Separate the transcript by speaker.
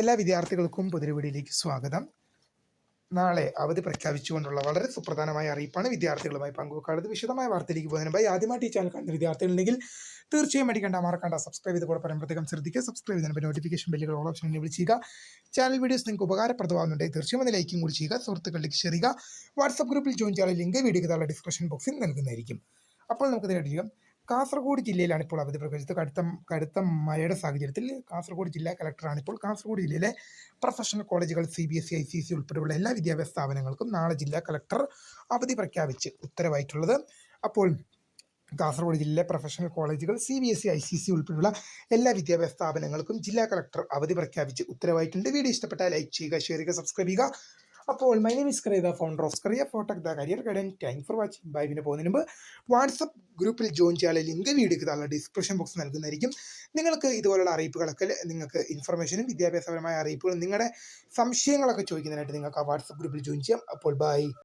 Speaker 1: എല്ലാ വിദ്യാർത്ഥികൾക്കും പുതിരവീടിയിലേക്ക് സ്വാഗതം. നാളെ അവധി പ്രഖ്യാപിച്ചുകൊണ്ടുള്ള വളരെ സുപ്രധാനമായ അറിയിപ്പാണ് വിദ്യാർത്ഥികളുമായി പങ്കുവെക്കാനുള്ളത് വിശദമായ വാർത്തയിലേക്ക് പോകുന്നതിന് മുമ്പായി ആദ്യമായിട്ട് ഈ ചാനൽ കാണുന്ന വിദ്യാർത്ഥികളുണ്ടെങ്കിൽ തീർച്ചയായും അടിക്കേണ്ട മറക്കണ്ട സബ്സ്ക്രൈബ് ചെയ്ത് കൂടെ പരമ്പരത്തേക്കും ശ്രദ്ധിക്കുക. സബ്സ്ക്രൈബ് ചെയ്യുന്നതിന് നോട്ടിഫിക്കേഷൻ ബെല്ലുകൾ ഓൾ ഓപ്ഷൻ എനേബിൾ ചെയ്യുക. ചാനൽ വീഡിയോസ് നിങ്ങൾക്ക് ഉപകാരപ്രദമാകുന്നുണ്ടെങ്കിൽ തീർച്ചയായും ഒന്ന് ലൈക്കും കൂടി ചെയ്യുക. സുഹൃത്തുക്കളിലേക്ക് ചെയ്യുക. വാട്സപ്പ് ഗ്രൂപ്പിൽ ജോയിൻ ചെയ്യാൻ ലിങ്ക് വീഡിയോ താഴെ ഡിസ്ക്രിപ്ഷൻ ബോക്സിൽ നൽകുന്നതായിരിക്കും. അപ്പോൾ നമുക്ക് നേരിടുക കാസർഗോഡ് ജില്ലയിലാണ് ഇപ്പോൾ അവധി പ്രഖ്യാപിച്ചത്. കടുത്ത കടുത്ത മഴയുടെ സാഹചര്യത്തിൽ കാസർഗോഡ് ജില്ലാ കളക്ടറാണ് ഇപ്പോൾ കാസർഗോഡ് ജില്ലയിലെ പ്രൊഫഷണൽ കോളേജുകൾ C B S I C C ഉൾപ്പെടെയുള്ള എല്ലാ വിദ്യാഭ്യാസ സ്ഥാപനങ്ങൾക്കും നാളെ ജില്ലാ കളക്ടർ അവധി പ്രഖ്യാപിച്ച് ഉത്തരവായിട്ടുള്ളത്. അപ്പോൾ കാസർഗോഡ് ജില്ലയിലെ പ്രൊഫഷണൽ കോളേജുകൾ C B S E I C C ഉൾപ്പെടെയുള്ള എല്ലാ വിദ്യാഭ്യാസ സ്ഥാപനങ്ങൾക്കും ജില്ലാ കളക്ടർ അവധി പ്രഖ്യാപിച്ച് ഉത്തരവായിട്ടുണ്ട്. വീഡിയോ ഇഷ്ടപ്പെട്ടാൽ ലൈക്ക് ചെയ്യുക ഷെയർ ചെയ്യുക സബ്സ്ക്രൈബ് ചെയ്യുക. അപ്പോൾ മൈ നെയിം ഇസ് ക്രൈദ ഫൗണ്ടർ ഓഫ് കറിയ ഫോട്ടക് the career guidance thank for watching bye പിന്നെ പോകുന്നതിന് മുമ്പ് വാട്സപ്പ് ഗ്രൂപ്പിൽ ജോയിൻ ചെയ്യാനുള്ള ലിങ്ക് വീഡിയോക്ക് താഴെ ഡിസ്ക്രിപ്ഷൻ ബോക്സ് നൽകുന്നതായിരിക്കും. നിങ്ങൾക്ക് ഇതുപോലുള്ള അറിയിപ്പുകളൊക്കെ നിങ്ങൾക്ക് ഇൻഫർമേഷനും വിദ്യാഭ്യാസപരമായ അറിയിപ്പുകളും നിങ്ങളുടെ സംശയങ്ങളൊക്കെ ചോദിക്കുന്നതിനായിട്ട് നിങ്ങൾക്ക് ആ വാട്സപ്പ് ഗ്രൂപ്പിൽ ജോയിൻ ചെയ്യാം. അപ്പോൾ ബൈ